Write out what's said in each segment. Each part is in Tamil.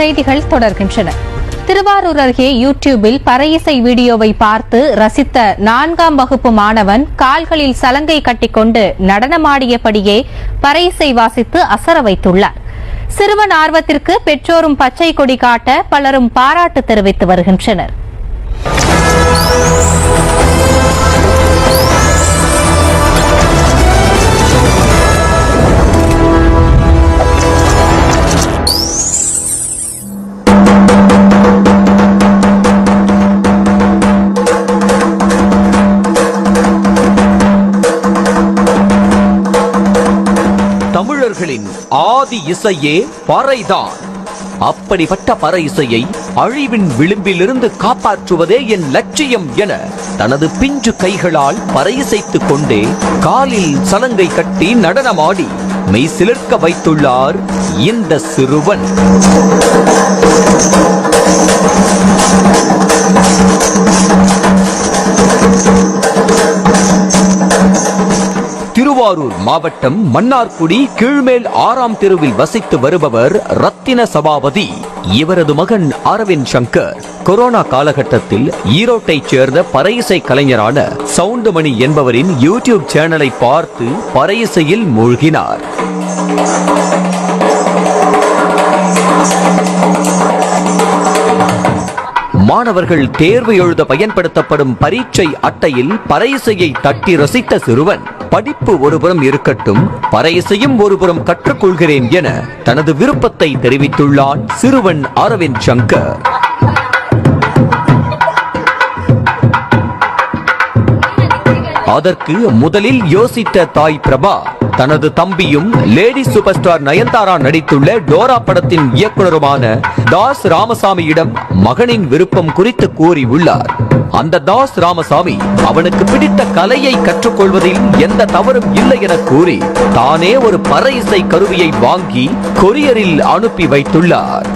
செய்திகள் தொடர்கின்றன. திருவாரூர் அருகே யூடியூபில் பறையிசை வீடியோவை பார்த்து ரசித்த நான்காம் வகுப்பு மாணவன் கால்களில் சலங்கை கட்டிக்கொண்டு நடனமாடியபடியே பறையிசை வாசித்து அசர வைத்துள்ளார். சிறுவன் ஆர்வத்திற்கு பெற்றோரும் பச்சை கொடி காட்ட பலரும் பாராட்டு தெரிவித்து வருகின்றனர். தமிழர்களின் ஆதி இசையே பறைதான். அப்படிப்பட்ட பற இசையை அழிவின் விளிம்பிலிருந்து காப்பாற்றுவதே என் லட்சியம் என தனது பிஞ்சு கைகளால் பறையிசைத்துக் கொண்டே காலில் சலங்கை கட்டி நடனமாடி மெய் சிலிர்க்க வைத்துள்ளார் இந்த சிறுவன். திருவாரூர் மாவட்டம் மன்னார்குடி கீழ்மேல் ஆறாம் தெருவில் வசித்து வருபவர் ரத்தின சபாபதி. இவரது மகன் அரவிந்த் சங்கர். கொரோனா காலகட்டத்தில் ஈரோட்டைச் சேர்ந்த பறையிசை கலைஞரான சவுண்டுமணி என்பவரின் யூடியூப் சேனலை பார்த்து பறையிசையில் மூழ்கினார். மாணவர்கள் தேர்வு எழுத பயன்படுத்தப்படும் பரீட்சை அட்டையில் பறையிசையை தட்டி ரசித்த சிறுவன். படிப்பு ஒருபுறம் இருக்கட்டும் பறையசையும் ஒருபுறம் கற்றுக்கொள்கிறேன் என தனது விருப்பத்தை தெரிவித்துள்ளான் சிறுவன் அரவிந்த் சங்கர். அதற்கு முதலில் யோசித்த தாய் பிரபா தனது தம்பியும் லேடி சூப்பர் ஸ்டார் நயன்தாரா நடித்துள்ள டோரா படத்தின் இயக்குனருமான தாஸ் ராமசாமியிடம் மகனின் விருப்பம் குறித்து கூறி உள்ளார் அந்த தாஸ் ராமசாமி அவனுக்கு பிடித்த கலையை கற்றுக்கொள்வதில் எந்த தவறும் இல்லை என கூறி தானே ஒரு பற இசை கருவியை வாங்கி கொரியரில் அனுப்பி வைத்துள்ளார்.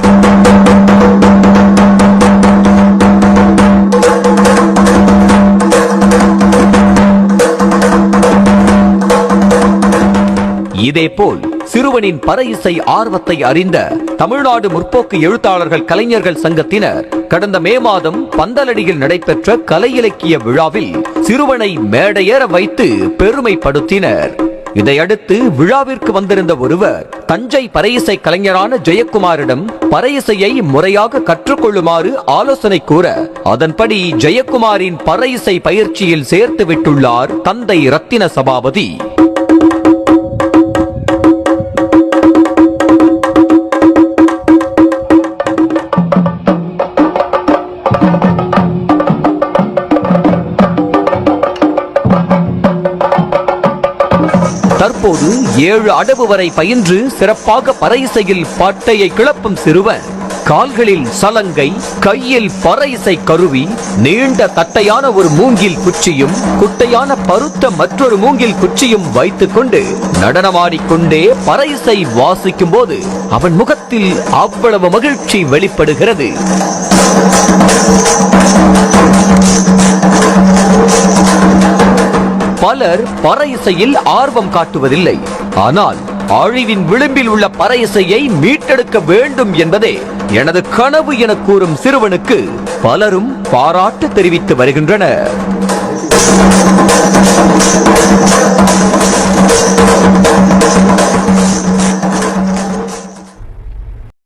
இதேபோல் சிறுவனின் பற இசை ஆர்வத்தை அறிந்த தமிழ்நாடு முற்போக்கு எழுத்தாளர்கள் கலைஞர்கள் சங்கத்தினர் கடந்த மே மாதம் பந்தலடியில் நடைபெற்ற கலை இலக்கிய விழாவில் சிறுவனை மேடையேற வைத்து பெருமைப்படுத்தினர். இதையடுத்து விழாவிற்கு வந்திருந்த ஒருவர் தஞ்சை பறையிசை கலைஞரான ஜெயக்குமாரிடம் பறையிசையை முறையாக கற்றுக்கொள்ளுமாறு ஆலோசனை கூற அதன்படி ஜெயக்குமாரின் பறையிசை பயிற்சியில் சேர்த்து விட்டுள்ளார் தந்தை ரத்தின சபாபதி தற்போது ஏழு அடவு வரை பயின்று சிறப்பாக பறையிசையில் பட்டையை கிளப்பும் சிறுவன் கால்களில் சலங்கை கையில் பறையிசை கருவி நீண்ட தட்டையான ஒரு மூங்கில் குச்சியும் குட்டையான பருத்த மற்றொரு மூங்கில் குச்சியும் வைத்துக் கொண்டு நடனமாடிக்கொண்டே பறையிசை வாசிக்கும் போது அவன் முகத்தில் அவ்வளவு மகிழ்ச்சி வெளிப்படுகிறது. பலர் பற இசையில் ஆர்வம் காட்டுவதில்லை. ஆனால் அழிவின் விளிம்பில் உள்ள பறை இசையை மீட்டெடுக்க வேண்டும் என்பதே எனது கனவு என கூறும் சிறுவனுக்கு பலரும் பாராட்டு தெரிவித்து வருகின்றனர்.